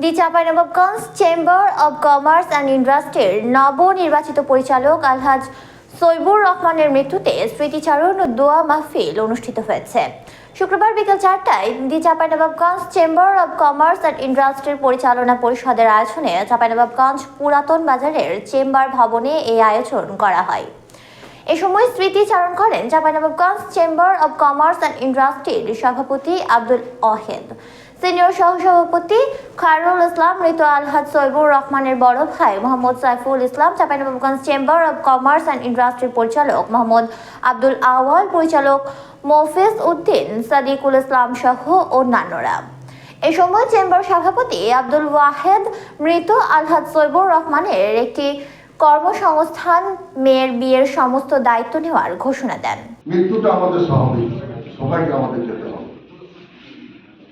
The Chapainawabganj chamber of commerce and ইন্ডাস্ট্রির নবনির্বাচিত পরিচালক আলহাজ সৈবুর রহমানের মৃত্যুতে স্মৃতিচারণ ও দোয়া মাহফিল অনুষ্ঠিত হয়েছে। শুক্রবার বিকেল চারটায় the Chapainawabganj chamber of commerce and ইন্ডাস্ট্রির পরিচালনা পরিষদের আয়োজনে চাঁপাইনবাবগঞ্জ পুরাতন বাজারের চেম্বার ভবনে এই আয়োজন করা হয়। এ সময় স্মৃতিচারণ করেন Chapainawabganj chamber of commerce and ইন্ডাস্ট্রির সভাপতি আব্দুল অহেদ। সিনিয়র সহসভাপতি খায়রুল ইসলাম, মৃত আলহাজ সৈবুর রহমানের বড় ভাই Mohammad Saiful Islam Chapainawabganj chamber of commerce and ইন্ডাস্ট্রির পরিচালক মোহাম্মদ আব্দুল আওয়াল, পরিচালক মফিজ উদ্দিন, সাদিকুল ইসলাম সহ অন্যান্যরা। এ সময় চেম্বার সভাপতি আব্দুল ওয়াহেদ, মৃত আলহাজ সৈবুর রহমানের একটি কর্মসংস্থান মেয়ের বিয়ের সমস্ত দায়িত্ব নেওয়ার ঘোষণা দেন। মৃত্যুটা আমাদের স্বাভাবিক, সবাইকে আমাদের যেতে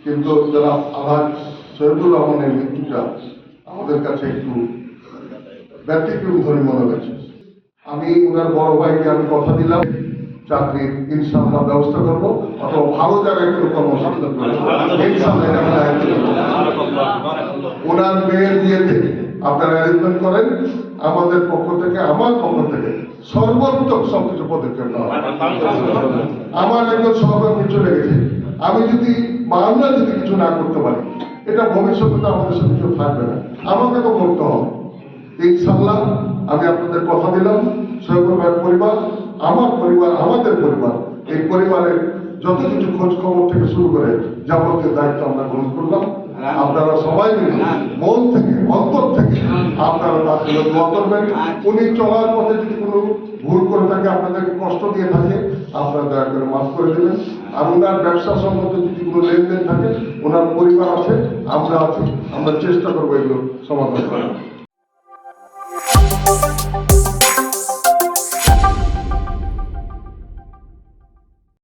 কিন্তু যারা আল্লাহ সৈয়দুর রহমানের মৃত্যুটা আমাদের কাছে একটু ব্যতিক্রম ধরে মনে হয়েছে। আমি ওনার বড় ভাইকে আমি কথা দিলাম চাকরির ইনশাল্লাহ ব্যবস্থা করব, অথবা ভালো জায়গায় কোনো করব। ওনার মেয়ের বিয়েতে আপনারা অ্যারেঞ্জমেন্ট করেন, আমাদের পক্ষ থেকে, আমার পক্ষ থেকে সর্বোত্তম সবকিছু পদক্ষেপ নেওয়া আমার একজন সহকর্মী চলে গেছে। আমি যদি আমরা যদি কিছু না করতে পারি এটা ভবিষ্যতে তো আমাদের সাথে কেউ থাকবে না। আমাকে তো করতে হবে। ইনশাল্লাহ আমি আপনাদের কথা দিলাম। সৈকত পরিবার আমার পরিবার আমাদের পরিবার এই পরিবারের যত কিছু খোঁজ খবর থেকে শুরু করে যাবতীয় দায়িত্ব আমরা গ্রহণ করলাম। আপনারা সবাই মিলে মন থেকে অন্তর থেকে আপনারা তার জন্য দোয়া করবেন উনি চলার পথে যদি কোনো ভুল করে থাকে আপনাদেরকে কষ্ট দিয়ে থাকে আপনারা দয়া করে মাফ করে দেবেন। আর ওনার ব্যবসা সম্বন্ধে যদি কোনো লেনদেন থাকে ওনার পরিবার আছে আমরা আছি আমরা চেষ্টা করব এগুলো সমাধান করার।